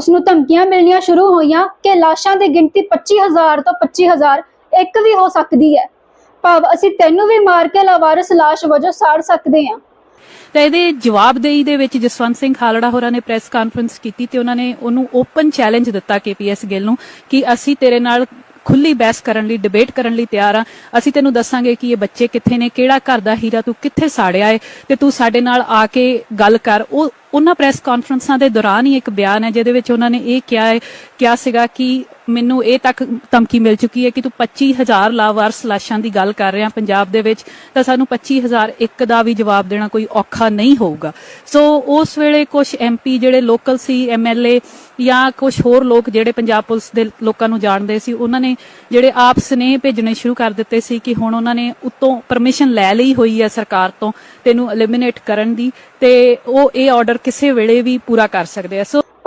ਉਸ ਨੂੰ ਧਮਕੀਆਂ ਮਿਲਣੀਆਂ ਸ਼ੁਰੂ ਹੋਈਆਂ ਕਿ ਲਾਸ਼ਾਂ ਦੀ ਗਿਣਤੀ 25000 ਤੋਂ 25000 ਇੱਕ ਵੀ ਹੋ ਸਕਦੀ ਹੈ। ਭਾਵ ਅਸੀਂ ਤੈਨੂੰ ਵੀ ਮਾਰ ਕੇ ਲਾਵਾਰਿਸ ਲਾਸ਼ ਵਜੋਂ ਸਾੜ ਸਕਦੇ ਹਾਂ। ਤਾਂ ਇਹਦੇ ਜਵਾਬਦੇਹੀ ਦੇ ਵਿੱਚ ਜਸਵੰਤ ਸਿੰਘ ਖਾਲੜਾ ਹੋਰਾਂ ਨੇ ਪ੍ਰੈਸ ਕਾਨਫਰੰਸ ਕੀਤੀ ਤੇ ਉਹਨਾਂ ਨੇ ਉਹਨੂੰ ਓਪਨ ਚੈਲੰਜ ਦਿੱਤਾ ਕੇਪੀਐਸ ਗਿੱਲ ਨੂੰ ਕਿ ਅਸੀਂ ਤੇਰੇ ਨਾਲ ਖੁੱਲੀ ਬਹਿਸ ਕਰਨ ਲਈ ਡਿਬੇਟ ਕਰਨ ਲਈ ਤਿਆਰ ਆ। ਅਸੀਂ ਤੈਨੂੰ ਦੱਸਾਂਗੇ ਕਿ ਇਹ ਬੱਚੇ ਕਿੱਥੇ ਨੇ, ਕਿਹੜਾ ਘਰ ਦਾ ਹੀਰਾ, ਤੂੰ ਕਿੱਥੇ ਸਾੜਿਆ ਏ? ਤੇ ਤੂੰ ਸਾਡੇ ਨਾਲ ਆ ਕੇ ਗੱਲ ਕਰ। ਉਹ, ਉਹਨਾਂ ਪ੍ਰੈਸ ਕਾਨਫਰੰਸਾਂ ਦੇ ਦੌਰਾਨ ਹੀ ਇੱਕ ਬਿਆਨ ਹੈ, ਜਿਹਦੇ ਵਿੱਚ ਉਹਨਾਂ ਨੇ ਇਹ ਕਿਹਾ ਹੈ ਕਿਹਾ ਸੀਗਾ ਕਿ ਮੈਨੂੰ ਇਹ ਤੱਕ ਧਮਕੀ ਮਿਲ ਚੁੱਕੀ ਹੈ ਕਿ ਤੂੰ 25000 ਲਾਵਾਰਸ ਲਾਸ਼ਾਂ ਦੀ ਗੱਲ ਕਰ ਰਿਹਾ ਪੰਜਾਬ ਦੇ ਵਿੱਚ, ਤਾਂ ਸਾਨੂੰ 25000 ਇੱਕ ਦਾ ਵੀ ਜਵਾਬ ਦੇਣਾ ਕੋਈ ਔਖਾ ਨਹੀਂ ਹੋਊਗਾ। ਸੋ ਉਸ ਵੇਲੇ ਕੁਝ ਐਮਪੀ ਜਿਹੜੇ ਲੋਕਲ ਸੀ ਐਮਐਲਏ ਜਾਂ ਕੁਝ ਹੋਰ ਲੋਕ ਜਿਹੜੇ ਪੰਜਾਬ ਪੁਲਿਸ ਦੇ ਲੋਕਾਂ ਨੂੰ ਜਾਣਦੇ ਸੀ, ਉਹਨਾਂ ਨੇ ਜਿਹੜੇ ਆਪ ਸਨੇਹ ਭੇਜਣੇ ਸ਼ੁਰੂ ਕਰ ਦਿੱਤੇ ਸੀ ਕਿ ਹੁਣ ਉਹਨਾਂ ਨੇ ਉਤੋਂ ਪਰਮਿਸ਼ਨ ਲੈ ਲਈ ਹੋਈ ਹੈ ਸਰਕਾਰ ਤੋਂ, ਤੈਨੂੰ ਐਲੀਮੀਨੇਟ ਕਰਨ ਦੀ, ਤੇ ਉਹ ਇਹ ਆਰਡਰ ਕਿਸੇ ਵੇਲੇ ਵੀ ਪੂਰਾ ਕਰ ਸਕਦੇ ਆ। ਸੋ